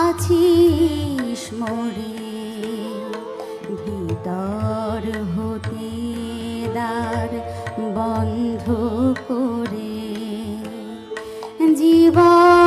আছিস মরে ভিতর হতে দার বন্ধ করে জীবন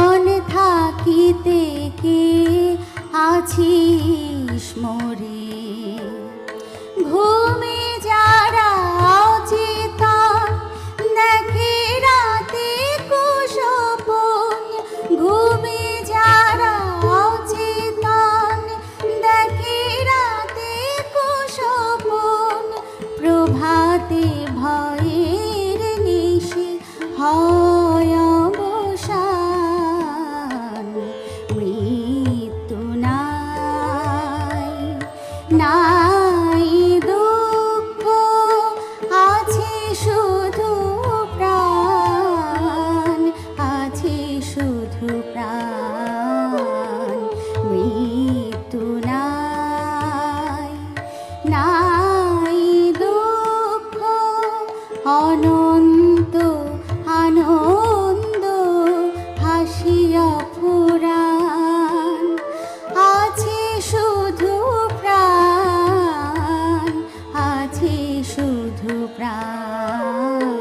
অফুরান আছে শুধু প্রাণ আছে শুধু প্রাণ।